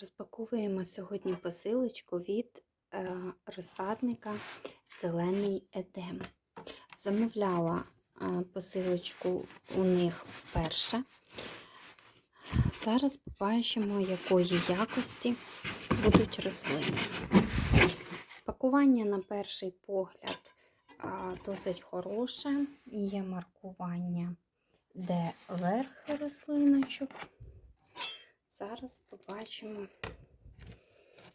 Розпаковуємо сьогодні посилочку від е, розсадника Зелений Едем. Замовляла е, посилочку у них вперше. Зараз побачимо, якої якості будуть рослини. Пакування, на перший погляд, а, досить хороше. Є маркування, де верх рослиночок. Зараз побачимо,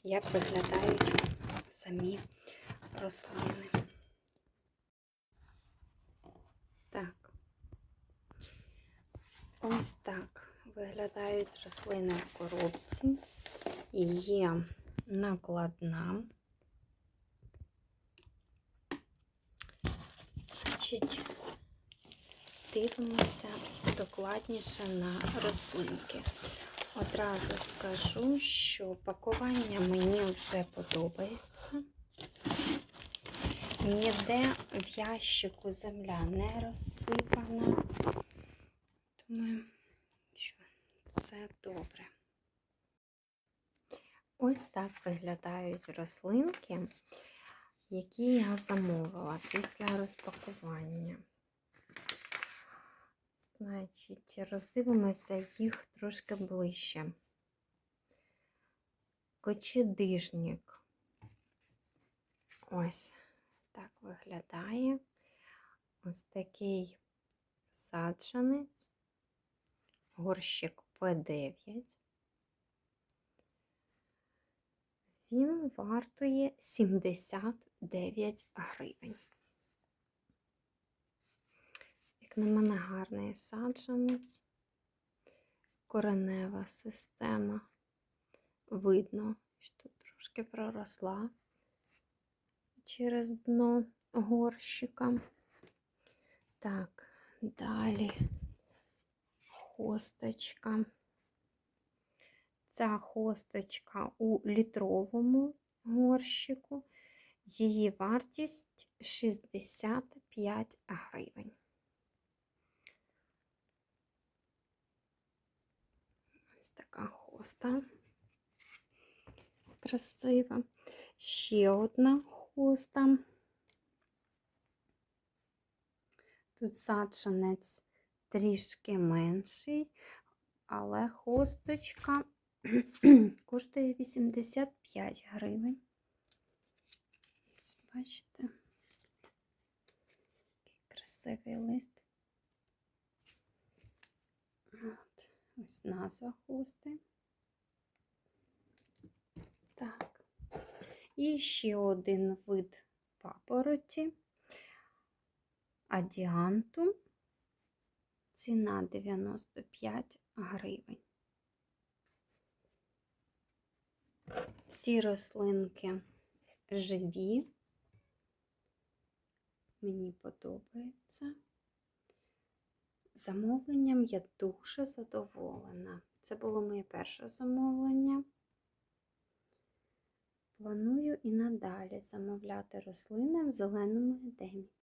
як виглядають самі рослини. Так, ось так виглядають рослини в коробці. Є накладна. Значить, дивимося докладніше на рослинки. Одразу скажу, що пакування мені вже подобається. Ніде в ящику земля не розсипана, тому що все добре. Ось так виглядають рослинки, які я замовила після розпакування. Значить, роздивимося їх трошки ближче. Кочедижник. Ось так виглядає. Ось такий саджанець, горщик П9. Він вартує 79 гривень. Як на мене гарний саджанець, коренева система. Видно, що трошки проросла через дно горщика. Так, далі хосточка. Ця хосточка у літровому горщику. Її вартість 65 гривень. Ось така хоста красива. Ще одна хоста. Тут саджанець трішки менший, але хосточка коштує 85 гривень. Бачите, який красивий лист. От, ось назва хости. Так. І ще один вид папороті. Адіантум. Ціна 95 гривень. Всі рослинки живі. Мені подобається. Замовленням я дуже задоволена. Це було моє перше замовлення. Планую і надалі замовляти рослини в зеленому едемі.